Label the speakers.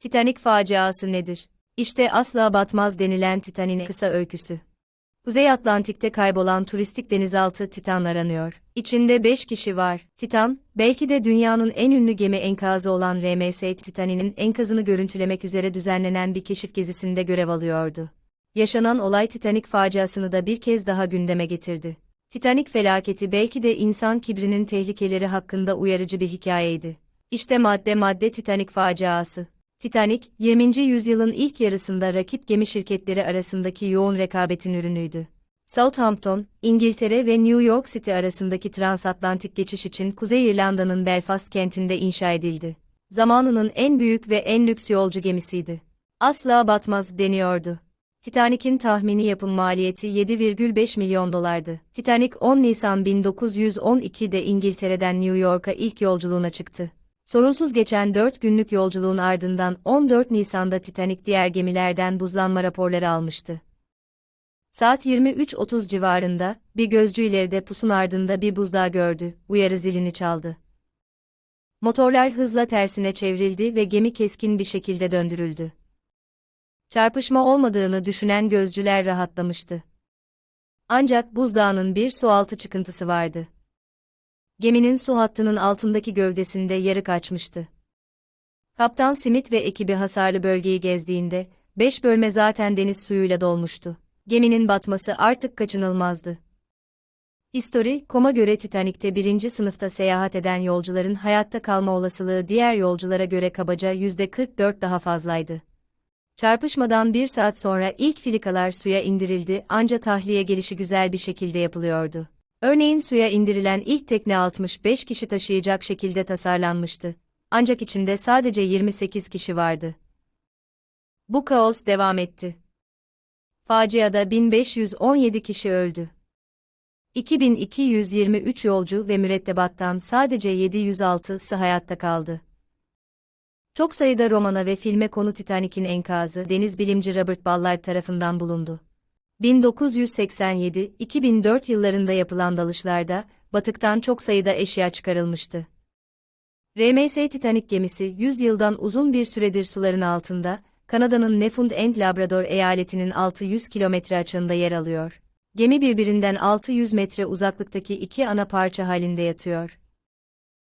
Speaker 1: Titanik faciası nedir? İşte asla batmaz denilen Titanik'in kısa öyküsü. Kuzey Atlantik'te kaybolan turistik denizaltı Titan aranıyor. İçinde 5 kişi var. Titan, belki de dünyanın en ünlü gemi enkazı olan RMS Titanik'in enkazını görüntülemek üzere düzenlenen bir keşif gezisinde görev alıyordu. Yaşanan olay Titanik faciasını da bir kez daha gündeme getirdi. Titanik felaketi belki de insan kibrinin tehlikeleri hakkında uyarıcı bir hikayeydi. İşte madde madde Titanik faciası. Titanic, 20. yüzyılın ilk yarısında rakip gemi şirketleri arasındaki yoğun rekabetin ürünüydü. Southampton, İngiltere ve New York City arasındaki transatlantik geçiş için Kuzey İrlanda'nın Belfast kentinde inşa edildi. Zamanının en büyük ve en lüks yolcu gemisiydi. Asla batmaz deniyordu. Titanic'in tahmini yapım maliyeti 7,5 milyon dolardı. Titanic 10 Nisan 1912'de İngiltere'den New York'a ilk yolculuğuna çıktı. Sorunsuz geçen 4 günlük yolculuğun ardından 14 Nisan'da Titanic diğer gemilerden buzlanma raporları almıştı. Saat 23.30 civarında, bir gözcü ileride pusun ardında bir buzdağı gördü, uyarı zilini çaldı. Motorlar hızla tersine çevrildi ve gemi keskin bir şekilde döndürüldü. Çarpışma olmadığını düşünen gözcüler rahatlamıştı. Ancak buzdağının bir sualtı çıkıntısı vardı. Geminin su hattının altındaki gövdesinde yarık açmıştı. Kaptan Smith ve ekibi hasarlı bölgeyi gezdiğinde, beş bölme zaten deniz suyuyla dolmuştu. Geminin batması artık kaçınılmazdı. History.com'a göre Titanik'te birinci sınıfta seyahat eden yolcuların hayatta kalma olasılığı diğer yolculara göre kabaca %44 daha fazlaydı. Çarpışmadan bir saat sonra ilk filikalar suya indirildi ancak tahliye gelişi güzel bir şekilde yapılıyordu. Örneğin suya indirilen ilk tekne 65 kişi taşıyacak şekilde tasarlanmıştı. Ancak içinde sadece 28 kişi vardı. Bu kaos devam etti. Faciada 1517 kişi öldü. 2223 yolcu ve mürettebattan sadece 706'sı hayatta kaldı. Çok sayıda romana ve filme konu Titanik'in enkazı deniz bilimci Robert Ballard tarafından bulundu. 1987-2004 yıllarında yapılan dalışlarda, batıktan çok sayıda eşya çıkarılmıştı. RMS Titanic gemisi 100 yıldan uzun bir süredir suların altında, Kanada'nın Newfoundland Labrador eyaletinin 600 kilometre açığında yer alıyor. Gemi birbirinden 600 metre uzaklıktaki iki ana parça halinde yatıyor.